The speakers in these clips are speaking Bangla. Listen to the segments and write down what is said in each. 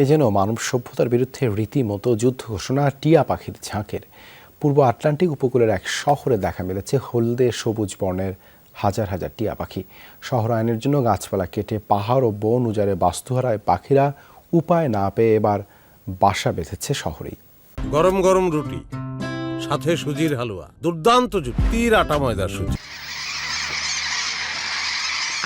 এ যেন মানব সভ্যতার বিরুদ্ধে রীতিমতো যুদ্ধ ঘোষণা, টিয়া পাখির ঝাঁকের। পূর্ব আটলান্টিক উপকূলের এক শহরে দেখা মিলেছে হলদে সবুজ বর্ণের হাজার হাজার টিয়া পাখি। শহর আইনের জন্য গাছপালা কেটে পাহাড় ও বন উজারে বাস্তুহারায় পাখিরা উপায় না পেয়ে এবার বাসা বেঁধেছে শহরেই। গরম গরম রুটি, সাথে সুজির হালুয়া, দুর্দান্ত জুটি, তীর আটা ময়দার সুজি।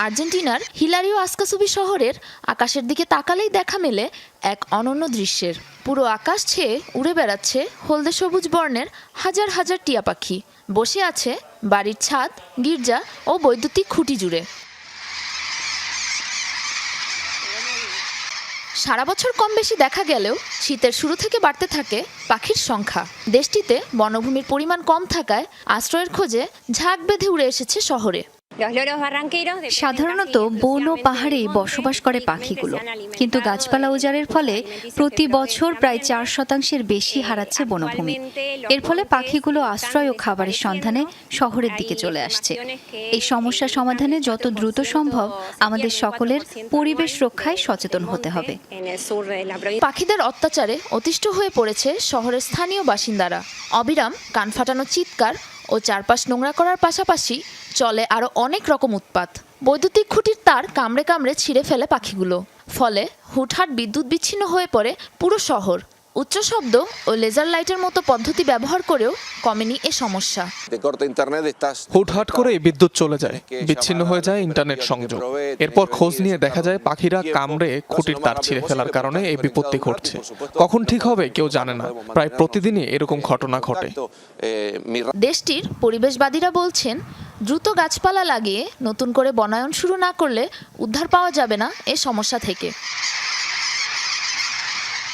আর্জেন্টিনার হিলারিও আসকাসুবি শহরের আকাশের দিকে তাকালেই দেখা মেলে এক অনন্য দৃশ্যের। পুরো আকাশ ছেয়ে উড়ে বেড়াচ্ছে হলদে সবুজ বর্ণের হাজার হাজার টিয়া পাখি। বসে আছে বাড়ির ছাদ, গির্জা ও বৈদ্যুতিক খুঁটি জুড়ে। সারা বছর কম বেশি দেখা গেলেও শীতের শুরু থেকে বাড়তে থাকে পাখির সংখ্যা। দেশটিতে বনভূমির পরিমাণ কম থাকায় আশ্রয়ের খোঁজে ঝাঁক বেঁধে উড়ে এসেছে শহরে। সাধারণত বন ও পাহাড়েই বসবাস করে পাখিগুলো। কিন্তু গাছপালা উজাড়ের ফলে প্রতি বছর প্রায় চার শতাংশের বেশি হারাচ্ছে বনভূমি। এর ফলে পাখিগুলো আশ্রয় ও খাবারের সন্ধানে শহরের দিকে চলে আসছে। এই সমস্যা সমাধানে যত দ্রুত সম্ভব আমাদের সকলের পরিবেশ রক্ষায় সচেতন হতে হবে। পাখিদের অত্যাচারে অতিষ্ঠ হয়ে পড়েছে শহরের স্থানীয় বাসিন্দারা। অবিরাম কান ফাটানো চিৎকার ও চারপাশ নোংরা করার পাশাপাশি চলে আরও অনেক রকম উৎপাত। বৈদ্যুতিক খুঁটির তার কামড়ে কামড়ে ছিঁড়ে ফেলে পাখিগুলো। ফলে হুটহাট বিদ্যুৎ বিচ্ছিন্ন হয়ে পড়ে পুরো শহর। উচ্চ শব্দ ও লেজার লাইটের মতো পদ্ধতি ব্যবহার করেও কমেনি এ সমস্যা। হুটহাট করে বিদ্যুৎ চলে যায় বিচ্ছিন্ন হয়ে যায় ইন্টারনেট সংযোগ। এরপর খোঁজ নিয়ে দেখা যায় পাখিরা কামড়ে খুঁটির তার ছিঁড়ে ফেলার কারণে এই বিপত্তি ঘটছে। কখন ঠিক হবে কেউ জানে না। প্রায় প্রতিদিনই এরকম ঘটনা ঘটে। Eh, দেশটির পরিবেশবাদীরা বলছেন দ্রুত গাছপালা লাগিয়ে নতুন করে বনায়ন শুরু না করলে উদ্ধার পাওয়া যাবে না এ সমস্যা থেকে।